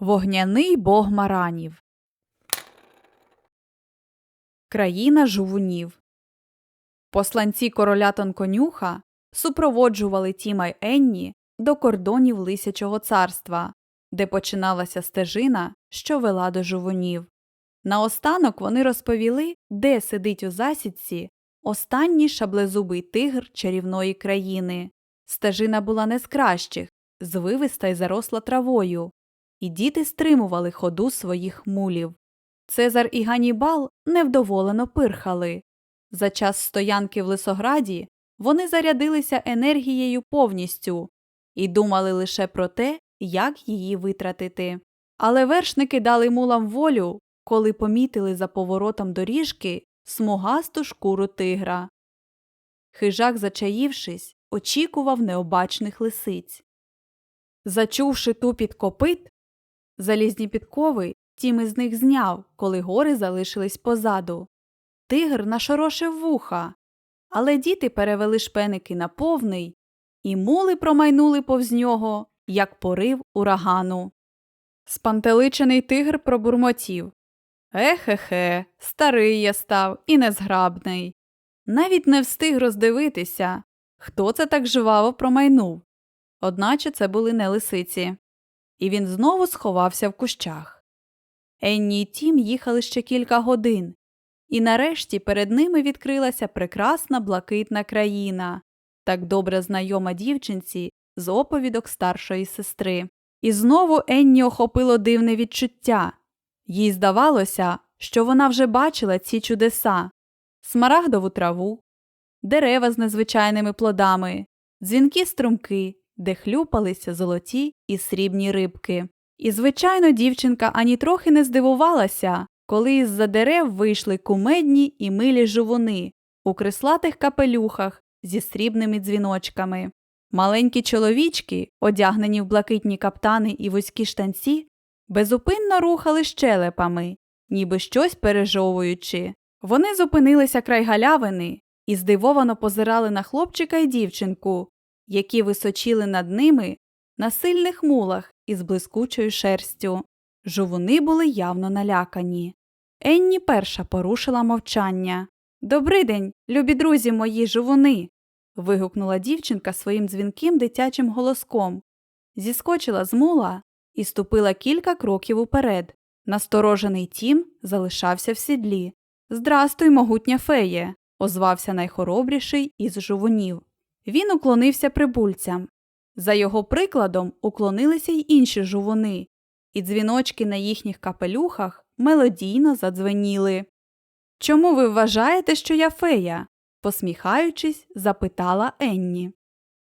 Вогняний бог маранів. Країна жувунів. Посланці короля Тонконюха супроводжували Тіма й Енні до кордонів Лисячого царства, де починалася стежина, що вела до жувунів. Наостанок вони розповіли, де сидить у засідці останній шаблезубий тигр чарівної країни. Стежина була не з кращих, звивиста й заросла травою, і діти стримували ходу своїх мулів. Цезар і Ганібал невдоволено пирхали. За час стоянки в Лисограді вони зарядилися енергією повністю і думали лише про те, як її витратити. Але вершники дали мулам волю, коли помітили за поворотом доріжки смугасту шкуру тигра. Хижак, зачаївшись, очікував необачних лисиць. Зачувши тупіт копит, залізні підкови тім із них зняв, коли гори залишились позаду. Тигр нашорошив вуха, але діти перевели шпеники на повний, і мули промайнули повз нього, як порив урагану. Спантеличений тигр пробурмотів. Ехе-хе, старий я став і незграбний. Навіть не встиг роздивитися, хто це так жваво промайнув. Одначе це були не лисиці. І він знову сховався в кущах. Енні й Тім їхали ще кілька годин, і нарешті перед ними відкрилася прекрасна блакитна країна, так добре знайома дівчинці з оповідок старшої сестри. І знову Енні охопило дивне відчуття. Їй здавалося, що вона вже бачила ці чудеса смарагдову траву, дерева з незвичайними плодами, дзвінкі струмки, де хлюпалися золоті і срібні рибки. І, звичайно, дівчинка ані трохи не здивувалася, коли із-за дерев вийшли кумедні і милі жувуни у крислатих капелюхах зі срібними дзвіночками. Маленькі чоловічки, одягнені в блакитні каптани і вузькі штанці, безупинно рухали щелепами, ніби щось пережовуючи. Вони зупинилися край галявини і здивовано позирали на хлопчика й дівчинку, які височили над ними на сильних мулах із блискучою шерстю. Жувуни були явно налякані. Енні перша порушила мовчання. «Добрий день, любі друзі мої жувуни. вигукнула дівчинка своїм дзвінким дитячим голоском. Зіскочила з мула і ступила кілька кроків уперед. Насторожений тім залишався в сідлі. Здрастуй, могутня феє, озвався найхоробріший із жувунів. Він уклонився прибульцям. За його прикладом уклонилися й інші жувуни, і дзвіночки на їхніх капелюхах мелодійно задзвеніли. Чому ви вважаєте, що я фея? посміхаючись, запитала Енні.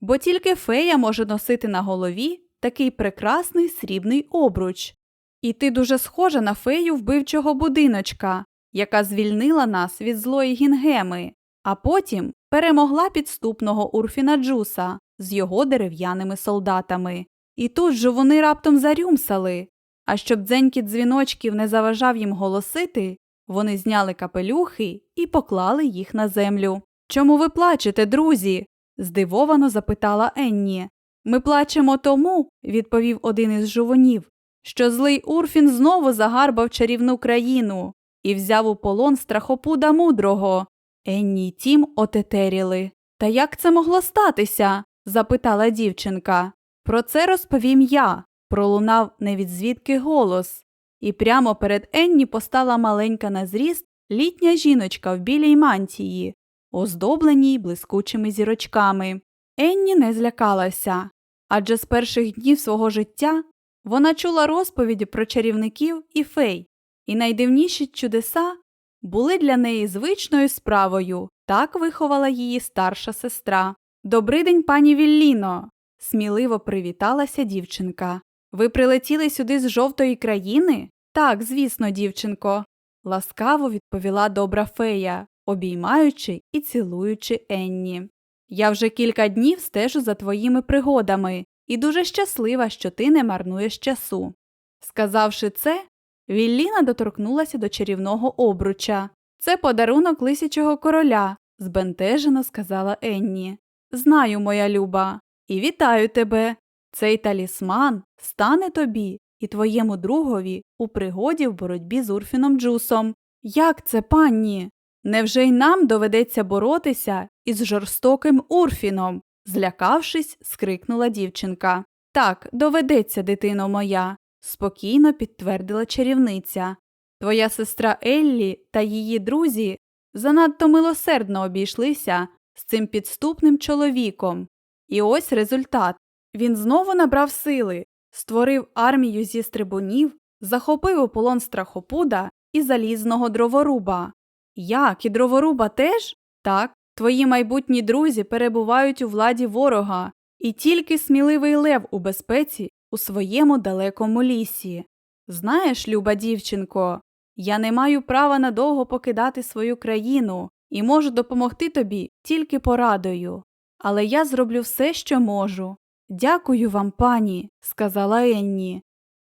Бо тільки фея може носити на голові такий прекрасний срібний обруч. І ти дуже схожа на фею вбивчого будиночка, яка звільнила нас від злої гінгеми, а потім перемогла підступного Урфіна Джуса з його дерев'яними солдатами. І тут же вони раптом зарюмсали. А щоб дзенькіт дзвіночків не заважав їм голосити, вони зняли капелюхи і поклали їх на землю. Чому ви плачете, друзі? здивовано запитала Енні. Ми плачемо тому, відповів один із жувунів, що злий Урфін знову загарбав чарівну країну і взяв у полон страхопуда мудрого. Енні й тім отетеріли. Та як це могло статися? запитала дівчинка. Про це розповім я, пролунав невідзвідки голос, і прямо перед Енні постала маленька на зріст літня жіночка в білій мантії, оздобленій блискучими зірочками. Енні не злякалася, адже з перших днів свого життя вона чула розповіді про чарівників і фей, і найдивніші чудеса були для неї звичною справою, так виховала її старша сестра. «Добрий день, пані Вілліно!» – сміливо привіталася дівчинка. Ви прилетіли сюди з жовтої країни? Так, звісно, дівчинко, ласкаво відповіла добра фея, обіймаючи і цілуючи Енні. Я вже кілька днів стежу за твоїми пригодами і дуже щаслива, що ти не марнуєш часу. Сказавши це, Вілліна доторкнулася до чарівного обруча. Це подарунок лисячого короля, збентежено сказала Енні. Знаю, моя люба, і вітаю тебе. Цей талісман стане тобі і твоєму другові у пригоді в боротьбі з Урфіном Джусом. Як це, панні? Невже й нам доведеться боротися із жорстоким Урфіном? злякавшись, скрикнула дівчинка. Так, доведеться, дитино моя, спокійно підтвердила чарівниця. Твоя сестра Еллі та її друзі занадто милосердно обійшлися з цим підступним чоловіком. І ось результат. Він знову набрав сили, створив армію зі стрибунів, захопив у полон страхопуда і залізного дроворуба. Як і дроворуба теж? Так, твої майбутні друзі перебувають у владі ворога, і тільки сміливий лев у безпеці у своєму далекому лісі. Знаєш, люба дівчинко, я не маю права надовго покидати свою країну і можу допомогти тобі тільки порадою. Але я зроблю все, що можу. Дякую вам, пані, сказала Енні.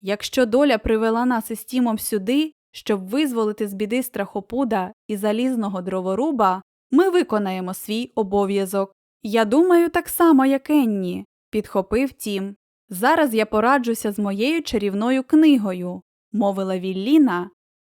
Якщо доля привела нас із Тімом сюди, щоб визволити з біди страхопуда і залізного дроворуба, ми виконаємо свій обов'язок. Я думаю так само, як Енні, підхопив Тім. Зараз я пораджуся з моєю чарівною книгою, мовила Вілліна,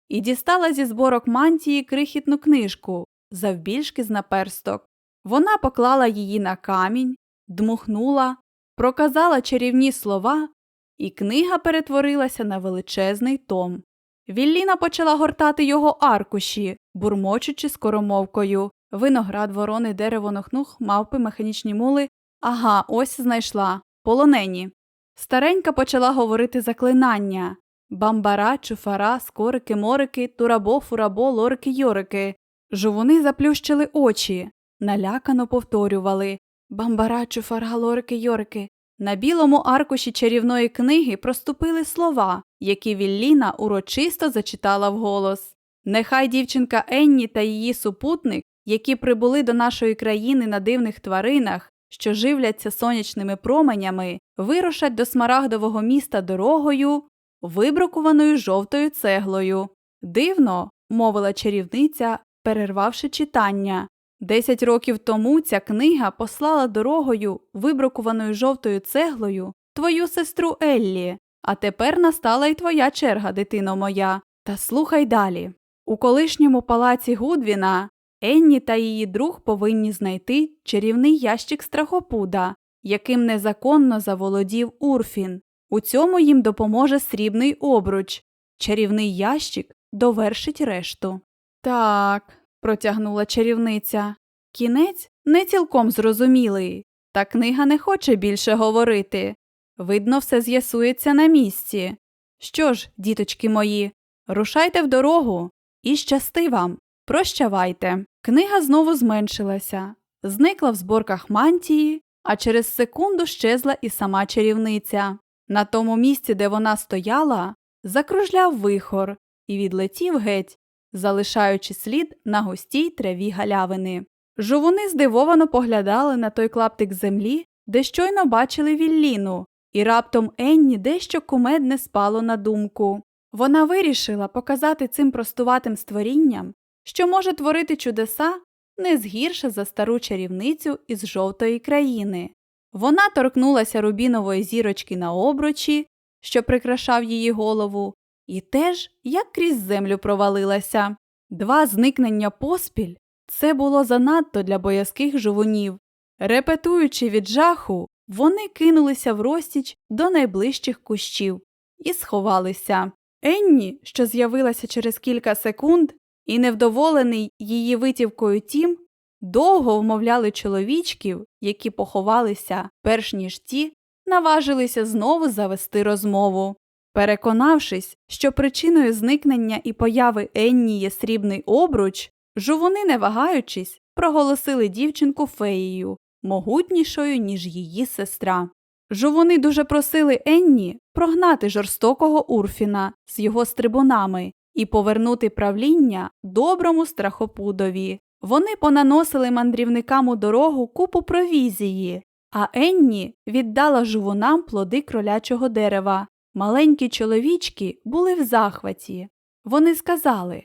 і дістала зі зборок мантії крихітну книжку, завбільшки з наперсток. Вона поклала її на камінь, дмухнула, проказала чарівні слова, і книга перетворилася на величезний том. Вілліна почала гортати його аркуші, бурмочучи скоромовкою. Виноград, ворони, дерево, нохнух, мавпи, механічні мули. Ага, ось знайшла. Полонені. Старенька почала говорити заклинання бамбара, чуфара, скорики, морики, турабо, фурабо, лорики, йорики. Жувуни заплющили очі, налякано повторювали Бамбара, чуфара, лорики, йорики. На білому аркуші чарівної книги проступили слова, які Вілліна урочисто зачитала вголос. Нехай дівчинка Енні та її супутник, які прибули до нашої країни на дивних тваринах, що живляться сонячними променями, вирушать до смарагдового міста дорогою, вибрукуваною жовтою цеглою. Дивно, мовила чарівниця, перервавши читання. Десять років тому ця книга послала дорогою, вибрукуваною жовтою цеглою, твою сестру Еллі, а тепер настала й твоя черга, дитино моя. Та слухай далі. У колишньому палаці Гудвіна Енні та її друг повинні знайти чарівний ящик страхопуда, яким незаконно заволодів Урфін. У цьому їм допоможе срібний обруч. Чарівний ящик довершить решту. Так, протягнула чарівниця. Кінець не цілком зрозумілий, та книга не хоче більше говорити. Видно, все з'ясується на місці. Що ж, діточки мої, рушайте в дорогу і щасти вам. Прощавайте. Книга знову зменшилася, зникла в зборках мантії, а через секунду щезла і сама чарівниця. На тому місці, де вона стояла, закружляв вихор і відлетів геть, залишаючи слід на густій траві галявини. Жовуни здивовано поглядали на той клаптик землі, де щойно бачили Вілліну, і раптом Енні дещо кумедне спало на думку. Вона вирішила показати цим простуватим створінням, що може творити чудеса не згірше за стару чарівницю із жовтої країни. Вона торкнулася рубінової зірочки на обручі, що прикрашав її голову, і теж як крізь землю провалилася. Два зникнення поспіль це було занадто для боязких жовунів. Репетуючи від жаху, вони кинулися в розтіч до найближчих кущів і сховалися. Енні, що з'явилася через кілька секунд, і невдоволений її витівкою тім, довго вмовляли чоловічків, які поховалися, перш ніж ті, наважилися знову завести розмову. Переконавшись, що причиною зникнення і появи Енні є срібний обруч, жувуни, не вагаючись, проголосили дівчинку феєю, могутнішою, ніж її сестра. Жувуни дуже просили Енні прогнати жорстокого Урфіна з його стрибунами і повернути правління доброму страхопудові. Вони понаносили мандрівникам у дорогу купу провізії, а Енні віддала жувунам плоди кролячого дерева. Маленькі чоловічки були в захваті. Вони сказали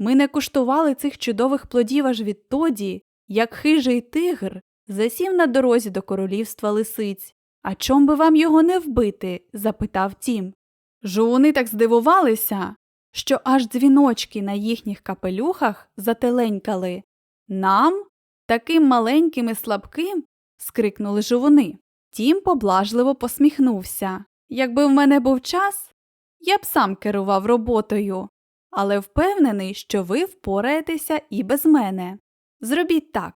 ми не куштували цих чудових плодів аж відтоді, як хижий тигр засів на дорозі до королівства лисиць. А чом би вам його не вбити? запитав тім. Жовуни так здивувалися, що аж дзвіночки на їхніх капелюхах зателенькали. Нам? Таким маленьким і слабким? скрикнули жовуни. Тім поблажливо посміхнувся. Якби в мене був час, я б сам керував роботою, але впевнений, що ви впораєтеся і без мене. Зробіть так.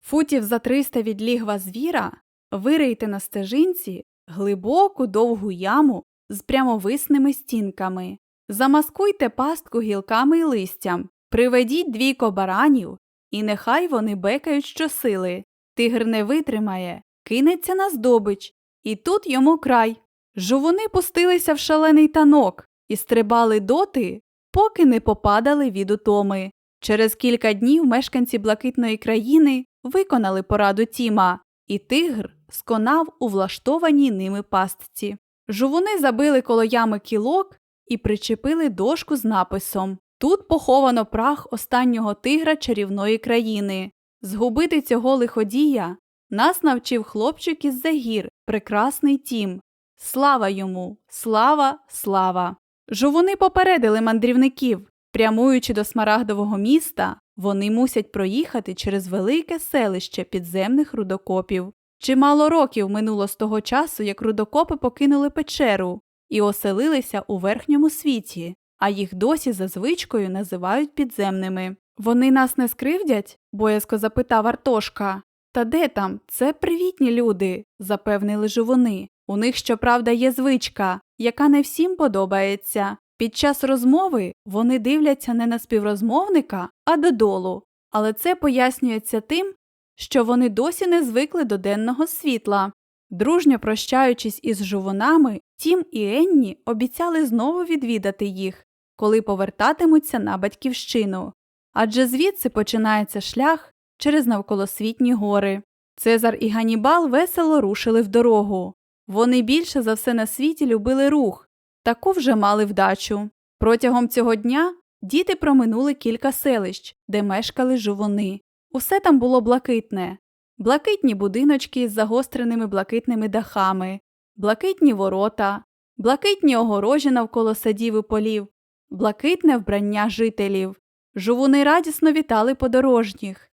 Футів за 300 від лігва звіра вирийте на стежинці глибоку довгу яму з прямовисними стінками, замаскуйте пастку гілками і листям, приведіть двійко баранів, і нехай вони бекають щосили. Тигр не витримає, кинеться на здобич, і тут йому край. Жовуни пустилися в шалений танок і стрибали доти, поки не попадали від утоми. Через кілька днів мешканці блакитної країни виконали пораду Тіма, і тигр сконав у влаштованій ними пастці. Жовуни забили коло ями кілок і причепили дошку з написом Тут поховано прах останнього тигра чарівної країни. Згубити цього лиходія нас навчив хлопчик із загір, прекрасний тім. Слава йому, слава, слава. Жовуни попередили мандрівників. Прямуючи до смарагдового міста, вони мусять проїхати через велике селище підземних рудокопів. Чимало років минуло з того часу, як рудокопи покинули печеру і оселилися у верхньому світі, а їх досі за звичкою називають підземними. Вони нас не скривдять? боязко запитав Артошка. Та де там? Це привітні люди, запевнили жовуни. У них, щоправда, є звичка, яка не всім подобається. Під час розмови вони дивляться не на співрозмовника, а додолу. Але це пояснюється тим, що вони досі не звикли до денного світла. Дружньо прощаючись із жовунами, Тім і Енні обіцяли знову відвідати їх, коли повертатимуться на батьківщину. Адже звідси починається шлях через навколосвітні гори. Цезар і Ганібал весело рушили в дорогу. Вони більше за все на світі любили рух, таку вже мали вдачу. Протягом цього дня діти проминули кілька селищ, де мешкали жовуни. Усе там було блакитне, блакитні будиночки з загостреними блакитними дахами, блакитні ворота, блакитні огорожі навколо садів і полів, блакитне вбрання жителів. Жовуни радісно вітали подорожніх.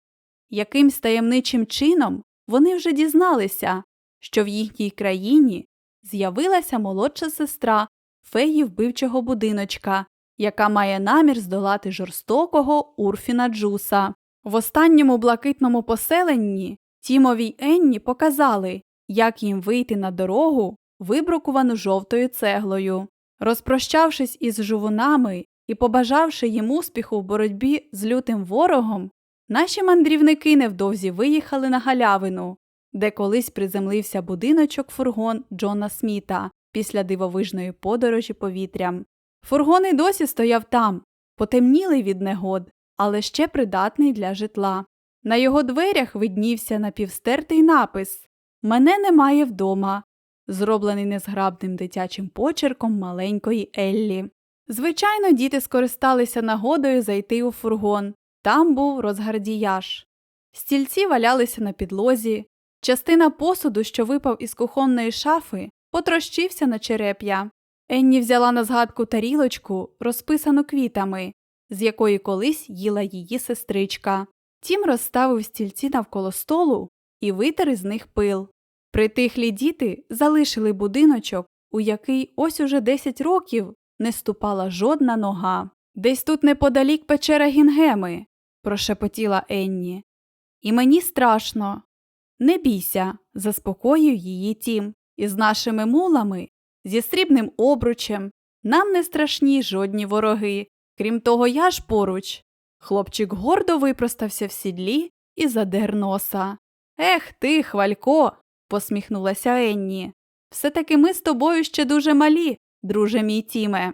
Якимсь таємничим чином вони вже дізналися, що в їхній країні з'явилася молодша сестра феї вбивчого будиночка, яка має намір здолати жорстокого Урфіна Джуса. В останньому блакитному поселенні Тімові й Енні показали, як їм вийти на дорогу, вибрукувану жовтою цеглою. Розпрощавшись із жувунами і побажавши їм успіху в боротьбі з лютим ворогом, наші мандрівники невдовзі виїхали на галявину, де колись приземлився будиночок фургон Джона Сміта після дивовижної подорожі повітрям. Фургон і досі стояв там, потемнілий від негод, але ще придатний для житла. На його дверях виднівся напівстертий напис Мене немає вдома, зроблений незграбним дитячим почерком маленької Еллі. Звичайно, діти скористалися нагодою зайти у фургон. Там був розгардіяж. Стільці валялися на підлозі, частина посуду, що випав із кухонної шафи, потрощився на череп'я. Енні взяла на згадку тарілочку, розписану квітами, з якої колись їла її сестричка. Тім розставив стільці навколо столу і витер із них пил. Притихлі діти залишили будиночок, у який ось уже 10 років не ступала жодна нога. Десь тут неподалік печера Гінгеми, прошепотіла Енні. І мені страшно. Не бійся, заспокоїв її тім. Із нашими мулами, зі срібним обручем, нам не страшні жодні вороги. Крім того, я ж поруч. Хлопчик гордо випростався в сідлі і задер носа. Ех ти, хвалько, посміхнулася Енні. Все таки ми з тобою ще дуже малі, друже мій Тіме.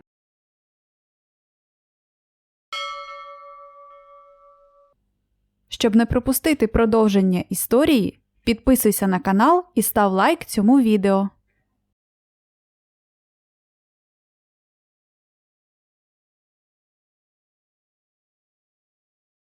Щоб не пропустити продовження історії, підписуйся на канал і став лайк цьому відео.